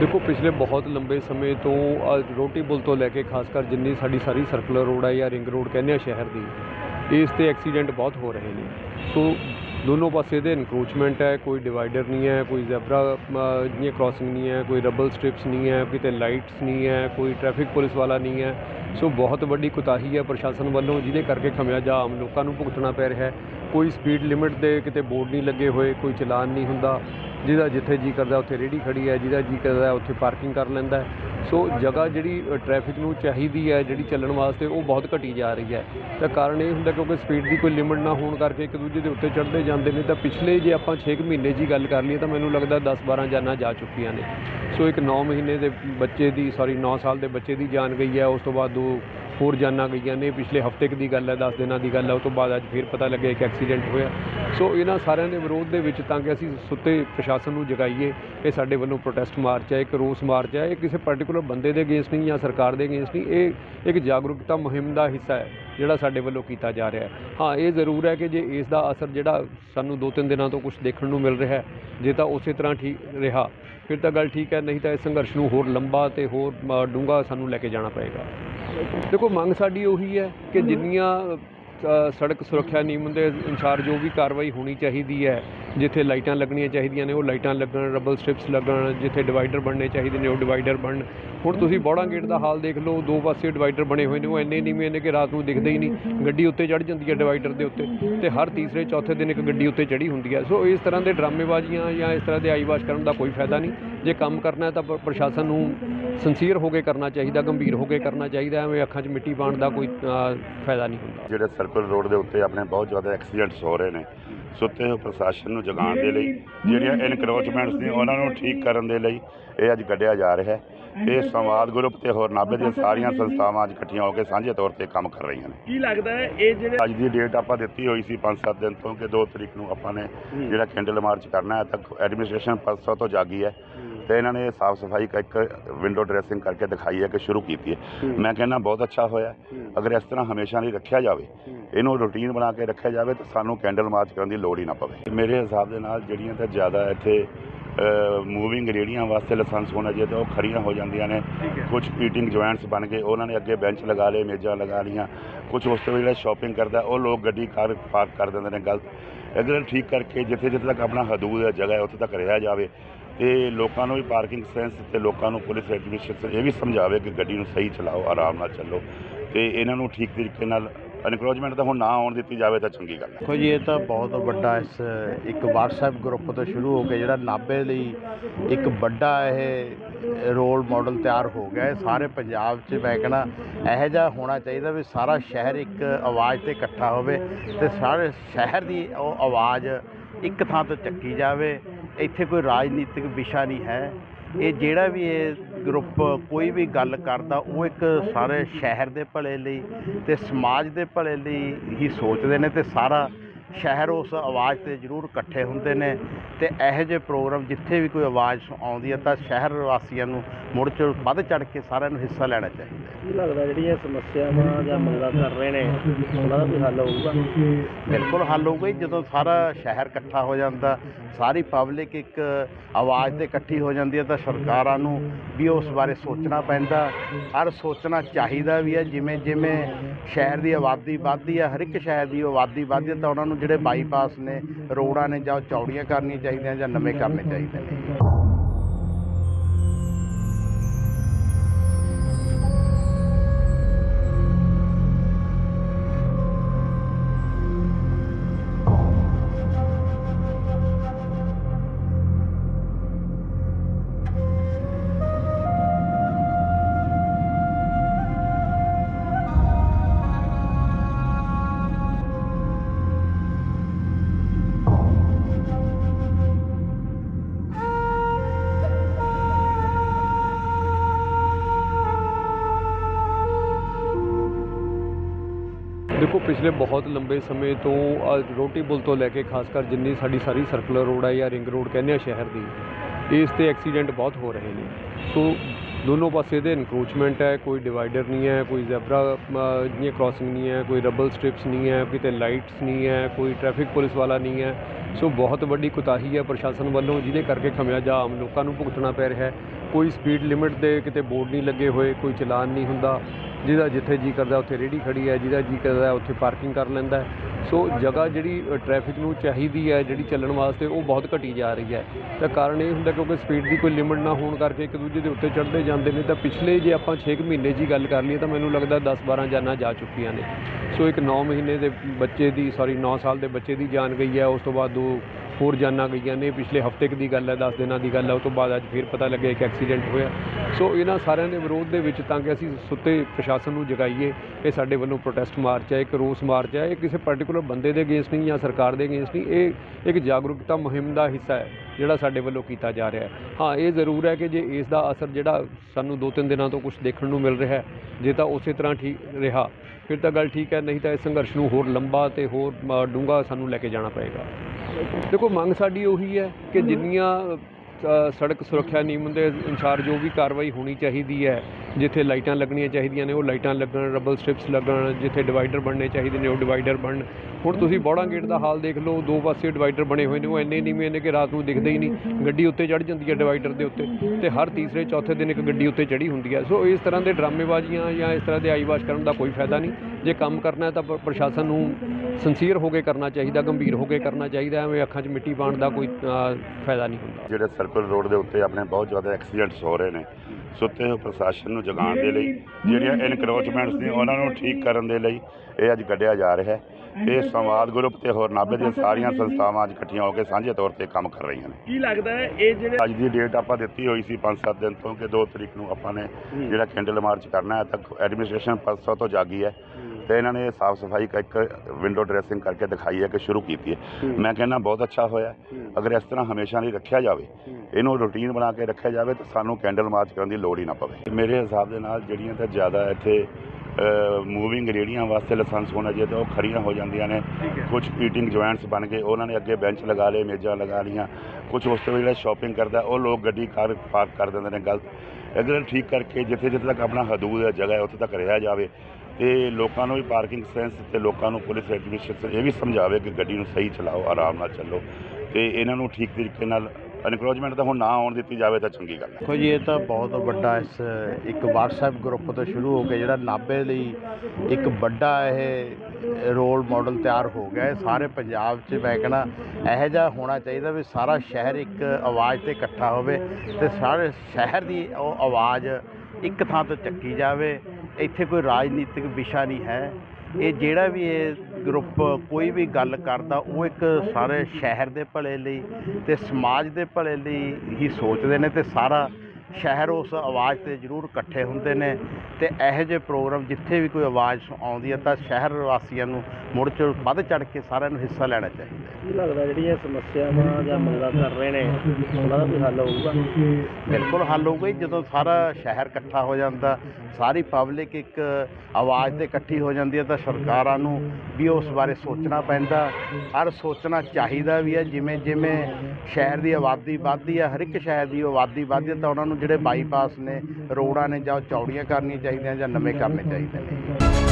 ਦੇਖੋ, ਪਿਛਲੇ ਬਹੁਤ ਲੰਬੇ ਸਮੇਂ ਤੋਂ ਰੋਟੀ ਪੁਲ ਤੋਂ ਲੈ ਕੇ ਖਾਸ ਕਰ ਜਿੰਨੀ ਸਾਡੀ ਸਾਰੀ ਸਰਕੂਲਰ ਰੋਡ ਹੈ ਜਾਂ ਰਿੰਗ ਰੋਡ ਕਹਿੰਦੇ ਆ ਸ਼ਹਿਰ ਦੀ, ਇਸ ਤੇ ਐਕਸੀਡੈਂਟ ਬਹੁਤ ਹੋ ਰਹੇ ਨੇ। ਸੋ ਦੋਨੋਂ ਪਾਸੇ ਦੇ ਇਨਕਰੋਚਮੈਂਟ ਹੈ, ਕੋਈ ਡਿਵਾਈਡਰ ਨਹੀਂ ਹੈ, ਕੋਈ ਜ਼ੈਬਰਾ ਦੀਆਂ ਕ੍ਰਾਸਿੰਗ ਨਹੀਂ ਹੈ, ਕੋਈ ਰਬਲ ਸਟ੍ਰਿਪਸ ਨਹੀਂ ਹੈ, ਕਿਤੇ ਲਾਈਟਸ ਨਹੀਂ ਹੈ, ਕੋਈ ਟ੍ਰੈਫਿਕ ਪੁਲਿਸ ਵਾਲਾ ਨਹੀਂ ਹੈ। ਸੋ ਬਹੁਤ ਵੱਡੀ ਕੁਤਾਹੀ ਹੈ ਪ੍ਰਸ਼ਾਸਨ ਵੱਲੋਂ, ਜਿਹਦੇ ਕਰਕੇ ਖਮਿਆਜਾ ਆਮ ਲੋਕਾਂ ਨੂੰ ਭੁਗਤਣਾ ਪੈ ਰਿਹਾ ਹੈ। ਕੋਈ ਸਪੀਡ ਲਿਮਿਟ ਦੇ ਕਿਤੇ ਬੋਰਡ ਨਹੀਂ ਲੱਗੇ ਹੋਏ, ਕੋਈ ਚਲਾਨ ਨਹੀਂ ਹੁੰਦਾ। ਜਿਹਦਾ ਜਿੱਥੇ ਜੀ ਕਰਦਾ ਉੱਥੇ ਰੇੜੀ ਖੜੀ ਹੈ, ਜਿਹਦਾ ਜੀ ਕਰਦਾ ਉੱਥੇ ਪਾਰਕਿੰਗ ਕਰ ਲੈਂਦਾ ਸੋ ਜਗ੍ਹਾ ਜਿਹੜੀ ਟ੍ਰੈਫਿਕ ਨੂੰ ਚਾਹੀਦੀ ਹੈ, ਜਿਹੜੀ ਚੱਲਣ ਵਾਸਤੇ ਉਹ ਬਹੁਤ ਘਟੀ ਜਾ ਰਹੀ ਹੈ। ਤਾਂ ਕਾਰਨ ਇਹ ਹੁੰਦਾ ਕਿਉਂਕਿ ਸਪੀਡ ਦੀ ਕੋਈ ਲਿਮਿਟ ਨਾ ਹੋਣ ਕਰਕੇ ਇੱਕ ਦੂਜੇ ਦੇ ਉੱਤੇ ਚੜ੍ਹਦੇ ਜਾਂਦੇ ਨੇ। ਤਾਂ ਪਿਛਲੇ ਜੇ ਆਪਾਂ 6 ਮਹੀਨੇ ਦੀ ਗੱਲ ਕਰ ਲਈਏ ਤਾਂ ਮੈਨੂੰ ਲੱਗਦਾ 10 12 ਜਾਨਾਂ ਜਾ ਚੁੱਕੀਆਂ ਨੇ। ਸੋ ਇੱਕ 9 ਮਹੀਨੇ ਦੇ ਬੱਚੇ ਦੀ ਸੌਰੀ 9 ਸਾਲ ਦੇ ਬੱਚੇ ਦੀ ਜਾਨ ਗਈ ਹੈ। ਉਸ ਤੋਂ ਬਾਅਦ ਦੋ ਹੋਰ ਜਾਨਾਂ ਗਈਆਂ ਨੇ, ਪਿਛਲੇ ਹਫ਼ਤੇ ਦੀ ਗੱਲ ਹੈ 10 ਦਿਨਾਂ ਦੀ ਗੱਲ ਹੈ ਉਸ ਤੋਂ ਬਾਅਦ ਅੱਜ ਫਿਰ ਪਤਾ ਲੱਗਿਆ ਇੱਕ ਐਕਸੀਡੈਂਟ ਹੋਇਆ। ਸੋ ਇਹਨਾਂ ਸਾਰਿਆਂ ਦੇ ਵਿਰੋਧ ਦੇ ਵਿੱਚ ਤਾਂ ਕਿ ਅਸੀਂ ਸੁੱਤੇ ਪ੍ਰਸ਼ਾਸਨ ਨੂੰ ਜਗਾਈਏ, ਇਹ ਸਾਡੇ ਵੱਲੋਂ ਪ੍ਰੋਟੈਸਟ ਮਾਰਚ ਹੈ, ਇੱਕ ਰੋਸ ਮਾਰਚ ਹੈ, ਇਹ ਕਿਸੇ ਪਾਰਟਿਕੂਲਰ ਬੰਦੇ ਦੇ ਅਗੇਂਸਟ ਨਹੀਂ ਜਾਂ ਸਰਕਾਰ ਦੇ ਅਗੇਂਸਟ ਨਹੀਂ, ਇਹ ਇੱਕ ਜਾਗਰੂਕਤਾ ਮੁਹਿੰਮ ਦਾ ਹਿੱਸਾ ਹੈ। ਜਿਹੜਾ ਸਾਡੇ ਵੱਲੋਂ ਕੀਤਾ ਜਾ ਰਿਹਾ ਹਾਂ। ਇਹ ਜ਼ਰੂਰ ਹੈ ਕਿ ਜੇ ਇਸ ਦਾ ਅਸਰ ਜਿਹੜਾ ਸਾਨੂੰ ਦੋ ਤਿੰਨ ਦਿਨਾਂ ਤੋਂ ਕੁਝ ਦੇਖਣ ਨੂੰ ਮਿਲ ਰਿਹਾ ਜੇ ਤਾਂ ਉਸੇ ਤਰ੍ਹਾਂ ਠੀਕ ਰਿਹਾ। ਫਿਰ ਤਾਂ ਗੱਲ ਠੀਕ ਹੈ, ਨਹੀਂ ਤਾਂ ਇਸ ਸੰਘਰਸ਼ ਨੂੰ ਹੋਰ ਲੰਬਾ ਤੇ ਹੋਰ ਡੂੰਘਾ ਸਾਨੂੰ ਲੈ ਕੇ ਜਾਣਾ ਪਏਗਾ। ਦੇਖੋ, ਮੰਗ ਸਾਡੀ ਉਹੀ ਹੈ ਕਿ ਜਿੰਨੀਆਂ ਸੜਕ ਸੁਰੱਖਿਆ ਨਿਯਮ ਦੇ ਅਨੁਸਾਰ ਜੋ ਵੀ ਕਾਰਵਾਈ ਹੋਣੀ ਚਾਹੀਦੀ ਹੈ, ਜਿੱਥੇ ਲਾਈਟਾਂ ਲੱਗਣੀਆਂ ਚਾਹੀਦੀਆਂ ਨੇ, ਉਹ ਲਾਈਟਾਂ ਲੱਗਣ ਰਬਲ ਸਟ੍ਰਿਪਸ ਲੱਗਣ, ਜਿੱਥੇ ਡਿਵਾਈਡਰ ਬਣਨੇ ਚਾਹੀਦੇ ਨੇ, ਉਹ ਡਿਵਾਈਡਰ ਬਣਨ। ਹੁਣ ਤੁਸੀਂ ਬੋੜਾ ਗੇਟ ਦਾ ਹਾਲ ਦੇਖ ਲਓ, ਦੋ ਪਾਸੇ ਡਿਵਾਈਡਰ ਬਣੇ ਹੋਏ ਨੇ, ਉਹ ਇੰਨੇ ਨੀਵੇਂ ਨੇ ਕਿ ਰਾਤ ਨੂੰ ਦਿਖਦੇ ਹੀ ਨਹੀਂ। ਗੱਡੀ ਉੱਤੇ ਚੜ ਜਾਂਦੀ ਹੈ ਡਿਵਾਈਡਰ ਦੇ ਉੱਤੇ ਤੇ ਹਰ ਤੀਸਰੇ, ਚੌਥੇ ਦਿਨ ਇੱਕ ਗੱਡੀ ਉੱਤੇ ਚੜੀ ਹੁੰਦੀ ਹੈ। ਸੋ ਇਸ ਤਰ੍ਹਾਂ ਦੇ ਡਰਾਮੇਬਾਜ਼ੀਆਂ ਜਾਂ ਇਸ ਤਰ੍ਹਾਂ ਦੇ ਆਈਵਾਸ਼ ਕਰਨ ਦਾ ਕੋਈ ਫਾਇਦਾ ਨਹੀਂ। ਜੇ ਕੰਮ ਕਰਨਾ ਹੈ ਤਾਂ ਪ੍ਰਸ਼ਾਸਨ ਨੂੰ ਸਿੰਸੀਅਰ ਹੋ ਕੇ ਕਰਨਾ ਚਾਹੀਦਾ ਗੰਭੀਰ ਹੋ ਕੇ ਕਰਨਾ ਚਾਹੀਦਾ ਐਵੇਂ ਅੱਖਾਂ 'ਚ ਮਿੱਟੀ ਪਾਉਣ ਦਾ ਕੋਈ ਫਾਇਦਾ ਨਹੀਂ ਹੁੰਦਾ। ਜਿਹੜੇ ਸਰਕਲ ਰੋਡ ਦੇ ਉੱਤੇ ਆਪਣੇ ਬਹੁਤ ਜ਼ਿਆਦਾ ਐਕਸੀਡੈਂਟਸ ਹੋ ਰਹੇ ਨੇ ਸੁੱਤੇ ਹੋਏ ਪ੍ਰਸ਼ਾਸਨ ਨੂੰ ਜਗਾਉਣ ਦੇ ਲਈ ਜਿਹੜੀਆਂ ਇਨਕਰੋਚਮੈਂਟਸ ਨੇ ਉਹਨਾਂ ਨੂੰ ਠੀਕ ਕਰਨ ਦੇ ਲਈ ਇਹ ਅੱਜ ਕੱਢਿਆ ਜਾ ਰਿਹਾ ਹੈ। ਇਹ ਸੰਵਾਦ ਗਰੁੱਪ ਤੇ ਹੋਰ ਨਾਭੇ ਦੀਆਂ ਸਾਰੀਆਂ ਸੰਸਥਾਵਾਂ ਅੱਜ ਇਕੱਠੀਆਂ ਹੋ ਕੇ ਸਾਂਝੇ ਤੌਰ ਤੇ ਕੰਮ ਕਰ ਰਹੀਆਂ ਨੇ। ਕੀ ਲੱਗਦਾ ਹੈ ਇਹ ਜਿਹੜੇ ਅੱਜ ਦੀ ਡੇਟ ਆਪਾਂ ਦਿੱਤੀ ਹੋਈ ਸੀ 5-7 ਦਿਨ ਤੋਂ ਕਿ 2 ਤਰੀਕ ਨੂੰ ਆਪਾਂ ਨੇ ਜਿਹੜਾ ਕੈਂਡਲ ਮਾਰਚ ਕਰਨਾ ਹੈ ਤਾਂ ਐਡਮਿਨਿਸਟ੍ਰੇਸ਼ਨ ਪਰਸੋਂ ਤੋਂ ਜਾਗੀ ਹੈ। ਤੇ ਇਹਨਾਂ ਨੇ ਸਾਫ਼ ਸਫ਼ਾਈ ਇੱਕ ਵਿੰਡੋ ਡਰੈਸਿੰਗ ਕਰਕੇ ਦਿਖਾਈ ਹੈ ਕਿ ਸ਼ੁਰੂ ਕੀਤੀ ਹੈ। ਮੈਂ ਕਹਿੰਦਾ ਬਹੁਤ ਅੱਛਾ ਹੋਇਆ। ਅਗਰ ਇਸ ਤਰ੍ਹਾਂ ਹਮੇਸ਼ਾ ਲਈ ਰੱਖਿਆ ਜਾਵੇ ਇਹਨੂੰ ਰੂਟੀਨ ਬਣਾ ਕੇ ਰੱਖਿਆ ਜਾਵੇ ਤਾਂ ਸਾਨੂੰ ਕੈਂਡਲ ਮਾਰਚ ਕਰਨ ਦੀ ਲੋੜ ਹੀ ਨਾ ਪਵੇ। ਮੇਰੇ ਹਿਸਾਬ ਦੇ ਨਾਲ ਜਿਹੜੀਆਂ ਤਾਂ ਜ਼ਿਆਦਾ ਇੱਥੇ ਮੂਵਿੰਗ ਰੇੜੀਆਂ ਵਾਸਤੇ ਲਾਇਸੈਂਸ ਹੋਣਾ ਚਾਹੀਦਾ ਉਹ ਖੜੀਆਂ ਹੋ ਜਾਂਦੀਆਂ ਨੇ। ਕੁਝ ਈਟਿੰਗ ਜੁਆਇੰਟਸ ਬਣ ਗਏ ਉਹਨਾਂ ਨੇ ਅੱਗੇ ਬੈਂਚ ਲਗਾ ਲਏ ਮੇਜ਼ਾਂ ਲਗਾ ਲਈਆਂ। ਕੁਝ ਉਸ ਤੋਂ ਜਿਹੜਾ ਸ਼ਾਪਿੰਗ ਕਰਦਾ ਉਹ ਲੋਕ ਗੱਡੀ ਕਾਰ ਪਾਰਕ ਕਰ ਦਿੰਦੇ ਨੇ ਗਲਤ। ਅਗਰ ਠੀਕ ਕਰਕੇ ਜਿੱਥੇ ਜਿੱਥੇ ਤੱਕ ਆਪਣਾ ਹਦੂਦ ਹੈ ਜਗ੍ਹਾ ਹੈ ਉੱਥੇ ਤੱਕ ਰਿਹਾ ਜਾਵੇ ਤੇ ਲੋਕਾਂ ਨੂੰ ਵੀ ਪਾਰਕਿੰਗ ਸੈਂਸ ਤੇ ਲੋਕਾਂ ਨੂੰ ਪੁਲਿਸ ਐਡਮਿਨਿਸਟ੍ਰੇਸ਼ਨ ਇਹ ਵੀ ਸਮਝਾਵੇ ਕਿ ਗੱਡੀ ਨੂੰ ਸਹੀ ਚਲਾਓ, ਆਰਾਮ ਨਾਲ ਚੱਲੋ ਤੇ ਇਹਨਾਂ ਨੂੰ ਠੀਕ ਤਰੀਕੇ ਨਾਲ ਇਨਕਰੋਚਮੈਂਟ ਤਾਂ ਹੁਣ ਨਾ ਆਉਣ ਦਿੱਤੀ ਜਾਵੇ ਤਾਂ ਚੰਗੀ ਗੱਲ ਹੈ। ਦੇਖੋ ਜੀ, ਇਹ ਤਾਂ ਬਹੁਤ ਵੱਡਾ ਇਸ ਇੱਕ WhatsApp ਗਰੁੱਪ ਤੋਂ ਸ਼ੁਰੂ ਹੋ ਕੇ ਜਿਹੜਾ ਨਾਭੇ ਲਈ ਇੱਕ ਵੱਡਾ ਇਹ ਰੋਲ ਮਾਡਲ ਤਿਆਰ ਹੋ ਗਿਆ ਹੈ। ਸਾਰੇ ਪੰਜਾਬ 'ਚ ਮੈਂ ਕਹਿਣਾ ਇਹੋ ਜਿਹਾ ਹੋਣਾ ਚਾਹੀਦਾ ਵੀ ਸਾਰਾ ਸ਼ਹਿਰ ਇੱਕ ਆਵਾਜ਼ ਤੇ ਇਕੱਠਾ ਹੋਵੇ ਤੇ ਸਾਰੇ ਸ਼ਹਿਰ ਦੀ ਉਹ ਆਵਾਜ਼ ਇੱਕ ਥਾਂ ਤੋਂ ਚੱਕੀ ਜਾਵੇ। ਇੱਥੇ ਕੋਈ ਰਾਜਨੀਤਿਕ ਵਿਸ਼ਾ ਨਹੀਂ ਹੈ। ਇਹ ਜਿਹੜਾ ਵੀ ਇਹ ਗਰੁੱਪ ਕੋਈ ਵੀ ਗੱਲ ਕਰਦਾ, ਉਹ ਇੱਕ ਸਾਰੇ ਸ਼ਹਿਰ ਦੇ ਭਲੇ ਲਈ ਤੇ ਸਮਾਜ ਦੇ ਭਲੇ ਲਈ ਹੀ ਸੋਚਦੇ ਨੇ ਤੇ ਸਾਰਾ ਸ਼ਹਿਰ ਉਸ ਆਵਾਜ਼ ਤੇ ਜ਼ਰੂਰ ਇਕੱਠੇ ਹੁੰਦੇ ਨੇ ਤੇ ਇਹੋ ਜਿਹੇ ਪ੍ਰੋਗਰਾਮ ਜਿੱਥੇ ਵੀ ਕੋਈ ਆਵਾਜ਼ ਆਉਂਦੀ ਹੈ ਤਾਂ ਸ਼ਹਿਰ ਵਾਸੀਆਂ ਨੂੰ ਮੁੜ ਚ ਵੱਧ ਚੜ ਕੇ ਸਾਰਿਆਂ ਨੂੰ ਹਿੱਸਾ ਲੈਣਾ ਚਾਹੀਦਾ ਹੈ। ਕੀ ਲੱਗਦਾ ਜਿਹੜੀਆਂ ਸਮੱਸਿਆਵਾਂ ਜਾਂ ਮੰਗਾਂ ਕਰ ਰਹੇ ਨੇ ਉਹਨਾਂ ਦਾ ਕੋਈ ਹੱਲ ਹੋਊਗਾ? ਬਿਲਕੁਲ ਹੱਲ ਹੋਊਗਾ ਹੀ ਜਦੋਂ ਸਾਰਾ ਸ਼ਹਿਰ ਇਕੱਠਾ ਹੋ ਜਾਂਦਾ ਸਾਰੀ ਪਬਲਿਕ ਇੱਕ ਆਵਾਜ਼ ਤੇ ਇਕੱਠੀ ਹੋ ਜਾਂਦੀ ਹੈ ਤਾਂ ਸਰਕਾਰਾਂ ਨੂੰ ਵੀ ਉਸ ਬਾਰੇ ਸੋਚਣਾ ਪੈਂਦਾ। ਔਰ ਸੋਚਣਾ ਚਾਹੀਦਾ ਵੀ ਹੈ। ਜਿਵੇਂ ਜਿਵੇਂ ਸ਼ਹਿਰ ਦੀ ਆਬਾਦੀ ਵੱਧਦੀ ਹੈ ਹਰ ਇੱਕ ਸ਼ਹਿਰ ਦੀ ਆਬਾਦੀ ਵੱਧਦੀ ਹੈ ਤਾਂ ਉਹਨਾਂ ਨੂੰ ਜਿਹੜੇ ਬਾਈਪਾਸ ਨੇ ਰੋਡਾਂ ਨੇ ਜਾਂ ਉਹ ਚੌੜੀਆਂ ਕਰਨੀਆਂ ਚਾਹੀਦੀਆਂ ਜਾਂ ਨਵੇਂ ਕਰਨੇ ਚਾਹੀਦੇ ਨੇ। ਪਿਛਲੇ ਬਹੁਤ ਲੰਬੇ ਸਮੇਂ ਤੋਂ ਰੋਟੀ ਪੁਲ ਤੋਂ ਲੈ ਕੇ ਖਾਸ ਕਰ ਜਿੰਨੀ ਸਾਡੀ ਸਾਰੀ ਸਰਕੂਲਰ ਰੋਡ ਹੈ ਜਾਂ ਰਿੰਗ ਰੋਡ ਕਹਿੰਦੇ ਆ ਸ਼ਹਿਰ ਦੀ, ਇਸ ਤੇ ਐਕਸੀਡੈਂਟ ਬਹੁਤ ਹੋ ਰਹੇ ਨੇ। ਸੋ ਦੋਨੋਂ ਪਾਸੇ ਦੇ ਇਨਕਰੋਚਮੈਂਟ ਹੈ, ਕੋਈ ਡਿਵਾਈਡਰ ਨਹੀਂ ਹੈ, ਕੋਈ ਜ਼ੈਬਰਾ ਦੀਆਂ ਕ੍ਰਾਸਿੰਗ ਨਹੀਂ ਹੈ, ਕੋਈ ਰਬਲ ਸਟ੍ਰਿਪਸ ਨਹੀਂ ਹੈ, ਕਿਤੇ ਲਾਈਟਸ ਨਹੀਂ ਹੈ, ਕੋਈ ਟ੍ਰੈਫਿਕ ਪੁਲਿਸ ਵਾਲਾ ਨਹੀਂ ਹੈ। ਸੋ ਬਹੁਤ ਵੱਡੀ ਕੁਤਾਹੀ ਹੈ ਪ੍ਰਸ਼ਾਸਨ ਵੱਲੋਂ, ਜਿਹਦੇ ਕਰਕੇ ਖਮਿਆਜਾ ਆਮ ਲੋਕਾਂ ਨੂੰ ਭੁਗਤਣਾ ਪੈ ਰਿਹਾ ਹੈ। ਕੋਈ ਸਪੀਡ ਲਿਮਿਟ ਦੇ ਕਿਤੇ ਬੋਰਡ ਨਹੀਂ ਲੱਗੇ ਹੋਏ, ਕੋਈ ਚਲਾਨ ਨਹੀਂ ਹੁੰਦਾ। ਜਿਹਦਾ ਜਿੱਥੇ ਜੀ ਕਰਦਾ ਉੱਥੇ ਰੇੜੀ ਖੜੀ ਹੈ, ਜਿਹਦਾ ਜੀ ਕਰਦਾ ਉੱਥੇ ਪਾਰਕਿੰਗ ਕਰ ਲੈਂਦਾ ਸੋ ਜਗ੍ਹਾ ਜਿਹੜੀ ਟ੍ਰੈਫਿਕ ਨੂੰ ਚਾਹੀਦੀ ਹੈ, ਜਿਹੜੀ ਚੱਲਣ ਵਾਸਤੇ ਉਹ ਬਹੁਤ ਘਟੀ ਜਾ ਰਹੀ ਹੈ। ਤਾਂ ਕਾਰਨ ਇਹ ਹੁੰਦਾ ਕਿਉਂਕਿ ਸਪੀਡ ਦੀ ਕੋਈ ਲਿਮਿਟ ਨਾ ਹੋਣ ਕਰਕੇ ਇੱਕ ਦੂਜੇ ਦੇ ਉੱਤੇ ਚੜ੍ਹਦੇ ਜਾਂਦੇ ਨੇ। ਤਾਂ ਪਿਛਲੇ ਜੇ ਆਪਾਂ 6 ਮਹੀਨੇ ਦੀ ਗੱਲ ਕਰ ਲਈਏ ਤਾਂ ਮੈਨੂੰ ਲੱਗਦਾ 10 12 ਜਾਨਾਂ ਜਾ ਚੁੱਕੀਆਂ ਨੇ। ਸੋ ਇੱਕ 9 ਮਹੀਨੇ ਦੇ ਬੱਚੇ ਦੀ ਸੌਰੀ 9 ਸਾਲ ਦੇ ਬੱਚੇ ਦੀ ਜਾਨ ਗਈ ਹੈ। ਉਸ ਤੋਂ ਬਾਅਦ ਦੋ ਹੋਰ ਜਾਨਾਂ ਗਈਆਂ ਨੇ, ਪਿਛਲੇ ਹਫ਼ਤੇ ਦੀ ਗੱਲ ਹੈ 10 ਦਿਨਾਂ ਦੀ ਗੱਲ ਹੈ ਉਸ ਤੋਂ ਬਾਅਦ ਅੱਜ ਫਿਰ ਪਤਾ ਲੱਗਿਆ ਇੱਕ ਐਕਸੀਡੈਂਟ ਹੋਇਆ। ਸੋ ਇਹਨਾਂ ਸਾਰਿਆਂ ਦੇ ਵਿਰੋਧ ਦੇ ਵਿੱਚ ਤਾਂ ਕਿ ਅਸੀਂ ਸੁੱਤੇ ਪ੍ਰਸ਼ਾਸਨ ਨੂੰ ਜਗਾਈਏ, ਇਹ ਸਾਡੇ ਵੱਲੋਂ ਪ੍ਰੋਟੈਸਟ ਮਾਰਚ ਹੈ, ਇੱਕ ਰੋਸ ਮਾਰਚ ਹੈ, ਇਹ ਕਿਸੇ ਪਾਰਟਿਕੂਲਰ ਬੰਦੇ ਦੇ ਅਗੇਂਸਟ ਨਹੀਂ ਜਾਂ ਸਰਕਾਰ ਦੇ ਅਗੇਂਸਟ ਨਹੀਂ, ਇਹ ਇੱਕ ਜਾਗਰੂਕਤਾ ਮੁਹਿੰਮ ਦਾ ਹਿੱਸਾ ਹੈ, ਜਿਹੜਾ ਸਾਡੇ ਵੱਲੋਂ ਕੀਤਾ ਜਾ ਰਿਹਾ ਹੈ। ਹਾਂ, ਇਹ ਜ਼ਰੂਰ ਹੈ ਕਿ ਜੇ ਇਸ ਦਾ ਅਸਰ ਜਿਹੜਾ ਸਾਨੂੰ ਦੋ ਤਿੰਨ ਦਿਨਾਂ ਤੋਂ ਕੁਝ ਦੇਖਣ ਨੂੰ ਮਿਲ ਰਿਹਾ ਜੇ ਤਾਂ ਉਸੇ ਤਰ੍ਹਾਂ ਠੀਕ ਰਿਹਾ। ਫਿਰ ਤਾਂ ਗੱਲ ਠੀਕ ਹੈ, ਨਹੀਂ ਤਾਂ ਇਸ ਸੰਘਰਸ਼ ਨੂੰ ਹੋਰ ਲੰਬਾ ਤੇ ਹੋਰ ਡੂੰਘਾ ਸਾਨੂੰ ਲੈ ਕੇ ਜਾਣਾ ਪਏਗਾ। ਦੇਖੋ, ਮੰਗ ਸਾਡੀ ਉਹੀ ਹੈ ਕਿ ਜਿੰਨੀਆਂ ਸੜਕ ਸੁਰੱਖਿਆ ਨਿਯਮ ਦੇ ਅਨੁਸਾਰ ਜੋ ਵੀ ਕਾਰਵਾਈ ਹੋਣੀ ਚਾਹੀਦੀ ਹੈ, ਜਿੱਥੇ ਲਾਈਟਾਂ ਲੱਗਣੀਆਂ ਚਾਹੀਦੀਆਂ ਨੇ, ਉਹ ਲਾਈਟਾਂ ਲੱਗਣ ਰਬਲ ਸਟ੍ਰਿਪਸ ਲੱਗਣ, ਜਿੱਥੇ ਡਿਵਾਈਡਰ ਬਣਨੇ ਚਾਹੀਦੇ ਨੇ, ਉਹ ਡਿਵਾਈਡਰ ਬਣਨ। ਹੁਣ ਤੁਸੀਂ ਬੋੜਾ ਗੇਟ ਦਾ ਹਾਲ ਦੇਖ ਲਓ, ਦੋ ਪਾਸੇ ਡਿਵਾਈਡਰ ਬਣੇ ਹੋਏ ਨੇ, ਉਹ ਇੰਨੇ ਨੀਵੇਂ ਨੇ ਕਿ ਰਾਤ ਨੂੰ ਦਿਖਦੇ ਹੀ ਨਹੀਂ। ਗੱਡੀ ਉੱਤੇ ਚੜ੍ਹ ਜਾਂਦੀ ਹੈ ਡਿਵਾਈਡਰ ਦੇ ਉੱਤੇ ਤੇ ਹਰ ਤੀਸਰੇ, ਚੌਥੇ ਦਿਨ ਇੱਕ ਗੱਡੀ ਉੱਤੇ ਚੜ੍ਹੀ ਹੁੰਦੀ ਹੈ। ਸੋ ਇਸ ਤਰ੍ਹਾਂ ਦੇ ਡਰਾਮੇਬਾਜ਼ੀਆਂ ਜਾਂ ਇਸ ਤਰ੍ਹਾਂ ਦੇ ਆਈਵਾਸ਼ ਕਰਨ ਦਾ ਕੋਈ ਫਾਇਦਾ ਨਹੀਂ। ਜੇ ਕੰਮ ਕਰਨਾ ਹੈ ਤਾਂ ਪ੍ਰਸ਼ਾਸਨ ਨੂੰ ਸਿੰਸੀਅਰ ਹੋ ਕੇ ਕਰਨਾ ਚਾਹੀਦਾ ਗੰਭੀਰ ਹੋ ਕੇ ਕਰਨਾ ਚਾਹੀਦਾ ਐਵੇਂ ਅੱਖਾਂ 'ਚ ਮਿੱਟੀ ਪਾਉਣ ਦਾ ਕੋਈ ਫਾਇਦਾ ਨਹੀਂ ਹੁੰਦਾ। ਜਿਹੜੇ ਸਰਕਲ ਰੋਡ ਦੇ ਉੱਤੇ ਆਪਣੇ ਬਹੁਤ ਜ਼ਿਆਦਾ ਐਕਸੀਡੈਂਟਸ ਹੋ ਰਹੇ ਨੇ ਸੁੱਤੇ ਹੋਏ ਪ੍ਰਸ਼ਾਸਨ ਨੂੰ ਜਗਾਉਣ ਦੇ ਲਈ ਜਿਹੜੀਆਂ ਇਨਕਰੋਚਮੈਂਟਸ ਨੇ ਉਹਨਾਂ ਨੂੰ ਠੀਕ ਕਰਨ ਦੇ ਲਈ ਇਹ ਅੱਜ ਕੱਢਿਆ ਜਾ ਰਿਹਾ ਹੈ। ਇਹ ਸੰਵਾਦ ਗਰੁੱਪ ਤੇ ਹੋਰ ਨਾਭੇ ਦੀਆਂ ਸਾਰੀਆਂ ਸੰਸਥਾਵਾਂ ਅੱਜ ਇਕੱਠੀਆਂ ਹੋ ਕੇ ਸਾਂਝੇ ਤੌਰ ਤੇ ਕੰਮ ਕਰ ਰਹੀਆਂ ਨੇ। ਕੀ ਲੱਗਦਾ ਹੈ ਇਹ ਜਿਹੜੇ ਅੱਜ ਦੀ ਡੇਟ ਆਪਾਂ ਦਿੱਤੀ ਹੋਈ ਸੀ 5-7 ਦਿਨ ਤੋਂ ਕਿ 2 ਤਰੀਕ ਨੂੰ ਆਪਾਂ ਨੇ ਜਿਹੜਾ ਕੈਂਡਲ ਮਾਰਚ ਕਰਨਾ ਹੈ ਤਾਂ ਐਡਮਿਨਿਸਟ੍ਰੇਸ਼ਨ ਪਰਸੋਂ ਤੋਂ ਜਾਗੀ ਹੈ। ਤੇ ਇਹਨਾਂ ਨੇ ਸਾਫ਼ ਸਫ਼ਾਈ ਇੱਕ ਵਿੰਡੋ ਡਰੈਸਿੰਗ ਕਰਕੇ ਦਿਖਾਈ ਹੈ ਕਿ ਸ਼ੁਰੂ ਕੀਤੀ ਹੈ। ਮੈਂ ਕਹਿੰਦਾ ਬਹੁਤ ਅੱਛਾ ਹੋਇਆ। ਅਗਰ ਇਸ ਤਰ੍ਹਾਂ ਹਮੇਸ਼ਾ ਲਈ ਰੱਖਿਆ ਜਾਵੇ ਇਹਨੂੰ ਰੂਟੀਨ ਬਣਾ ਕੇ ਰੱਖਿਆ ਜਾਵੇ ਤਾਂ ਸਾਨੂੰ ਕੈਂਡਲ ਮਾਰਚ ਕਰਨ ਦੀ ਲੋੜ ਹੀ ਨਾ ਪਵੇ। ਮੇਰੇ ਹਿਸਾਬ ਦੇ ਨਾਲ ਜਿਹੜੀਆਂ ਤਾਂ ਜ਼ਿਆਦਾ ਇੱਥੇ ਮੂਵਿੰਗ ਰੇੜੀਆਂ ਵਾਸਤੇ ਲਾਇਸੈਂਸ ਹੋਣਾ ਚਾਹੀਦਾ ਉਹ ਖੜੀਆਂ ਹੋ ਜਾਂਦੀਆਂ ਨੇ। ਕੁਝ ਈਟਿੰਗ ਜੁਆਇੰਟਸ ਬਣ ਗਏ ਉਹਨਾਂ ਨੇ ਅੱਗੇ ਬੈਂਚ ਲਗਾ ਲਏ ਮੇਜ਼ਾਂ ਲਗਾ ਲਈਆਂ। ਕੁਝ ਉਸ ਤੋਂ ਜਿਹੜਾ ਸ਼ਾਪਿੰਗ ਕਰਦਾ ਉਹ ਲੋਕ ਗੱਡੀ ਕਾਰ ਪਾਰਕ ਕਰ ਦਿੰਦੇ ਨੇ ਗਲਤ। ਅਗਰ ਠੀਕ ਕਰਕੇ ਜਿੱਥੇ ਜਿੱਥੇ ਤੱਕ ਆਪਣਾ ਹਦੂਦ ਹੈ ਜਗ੍ਹਾ ਹੈ ਉੱਥੇ ਤੱਕ ਰਿਹਾ ਜਾਵੇ ਤੇ ਲੋਕਾਂ ਨੂੰ ਵੀ ਪਾਰਕਿੰਗ ਸੈਂਸ ਤੇ ਲੋਕਾਂ ਨੂੰ ਪੁਲਿਸ ਐਡਮਿਨਿਸਟ੍ਰੇਸ਼ਨ ਇਹ ਵੀ ਸਮਝਾਵੇ ਕਿ ਗੱਡੀ ਨੂੰ ਸਹੀ ਚਲਾਓ, ਆਰਾਮ ਨਾਲ ਚੱਲੋ ਤੇ ਇਹਨਾਂ ਨੂੰ ਠੀਕ ਤਰੀਕੇ ਨਾਲ ਇਨਕਰੋਚਮੈਂਟ ਤਾਂ ਹੁਣ ਨਾ ਆਉਣ ਦਿੱਤੀ ਜਾਵੇ ਤਾਂ ਚੰਗੀ ਗੱਲ ਹੈ। ਦੇਖੋ ਜੀ, ਇਹ ਤਾਂ ਬਹੁਤ ਵੱਡਾ ਇਸ ਇੱਕ WhatsApp ਗਰੁੱਪ ਤੋਂ ਸ਼ੁਰੂ ਹੋ ਕੇ ਜਿਹੜਾ ਨਾਭੇ ਲਈ ਇੱਕ ਵੱਡਾ ਇਹ ਰੋਲ ਮਾਡਲ ਤਿਆਰ ਹੋ ਗਿਆ ਸਾਰੇ ਪੰਜਾਬ 'ਚ ਮੈਂ ਕਹਿਣਾ ਇਹੋ ਜਿਹਾ ਹੋਣਾ ਚਾਹੀਦਾ ਵੀ ਸਾਰਾ ਸ਼ਹਿਰ ਇੱਕ ਆਵਾਜ਼ ਤੇ ਇਕੱਠਾ ਹੋਵੇ ਤੇ ਸਾਰੇ ਸ਼ਹਿਰ ਦੀ ਉਹ ਆਵਾਜ਼ ਇੱਕ ਥਾਂ ਤੋਂ ਚੱਕੀ ਜਾਵੇ। ਇੱਥੇ ਕੋਈ ਰਾਜਨੀਤਿਕ ਵਿਸ਼ਾ ਨਹੀਂ ਹੈ। ਇਹ ਜਿਹੜਾ ਵੀ ਇਹ ਗਰੁੱਪ ਕੋਈ ਵੀ ਗੱਲ ਕਰਦਾ, ਉਹ ਇੱਕ ਸਾਰੇ ਸ਼ਹਿਰ ਦੇ ਭਲੇ ਲਈ ਤੇ ਸਮਾਜ ਦੇ ਭਲੇ ਲਈ ਹੀ ਸੋਚਦੇ ਨੇ ਤੇ ਸਾਰਾ ਸ਼ਹਿਰ ਉਸ ਆਵਾਜ਼ ਤੇ ਜ਼ਰੂਰ ਇਕੱਠੇ ਹੁੰਦੇ ਨੇ ਤੇ ਇਹੋ ਜਿਹੇ ਪ੍ਰੋਗਰਾਮ ਜਿੱਥੇ ਵੀ ਕੋਈ ਆਵਾਜ਼ ਆਉਂਦੀ ਹੈ ਤਾਂ ਸ਼ਹਿਰ ਵਾਸੀਆਂ ਨੂੰ ਮੁੜ ਚੜ ਵੱਧ ਚੜ ਕੇ ਸਾਰਿਆਂ ਨੂੰ ਹਿੱਸਾ ਲੈਣਾ ਚਾਹੀਦਾ ਹੈ। ਕੀ ਲੱਗਦਾ ਜਿਹੜੀਆਂ ਸਮੱਸਿਆਵਾਂ ਜਾਂ ਮੰਗਾਂ ਕਰ ਰਹੇ ਨੇ ਉਹਨਾਂ ਦਾ ਕੋਈ ਹੱਲ ਹੋਊਗਾ? ਬਿਲਕੁਲ ਹੱਲ ਹੋਊਗਾ ਹੀ ਜਦੋਂ ਸਾਰਾ ਸ਼ਹਿਰ ਇਕੱਠਾ ਹੋ ਜਾਂਦਾ ਸਾਰੀ ਪਬਲਿਕ ਇੱਕ ਆਵਾਜ਼ ਤੇ ਇਕੱਠੀ ਹੋ ਜਾਂਦੀ ਹੈ ਤਾਂ ਸਰਕਾਰਾਂ ਨੂੰ ਵੀ ਉਸ ਬਾਰੇ ਸੋਚਣਾ ਪੈਂਦਾ। ਔਰ ਸੋਚਣਾ ਚਾਹੀਦਾ ਵੀ ਹੈ ਜਿਵੇਂ ਜਿਵੇਂ ਸ਼ਹਿਰ ਦੀ ਆਬਾਦੀ ਵੱਧਦੀ ਹੈ ਹਰ ਇੱਕ ਸ਼ਹਿਰ ਦੀ ਆਬਾਦੀ ਵੱਧਦੀ ਹੈ ਤਾਂ ਉਹਨਾਂ ਨੂੰ ਜਿਹੜੇ ਬਾਈਪਾਸ ਨੇ ਰੋਡਾਂ ਨੇ ਜਾਂ ਉਹ ਚੌੜੀਆਂ ਕਰਨੀਆਂ ਚਾਹੀਦੀਆਂ ਜਾਂ ਨਵੇਂ ਕਰਨੇ ਚਾਹੀਦੇ ਨੇ।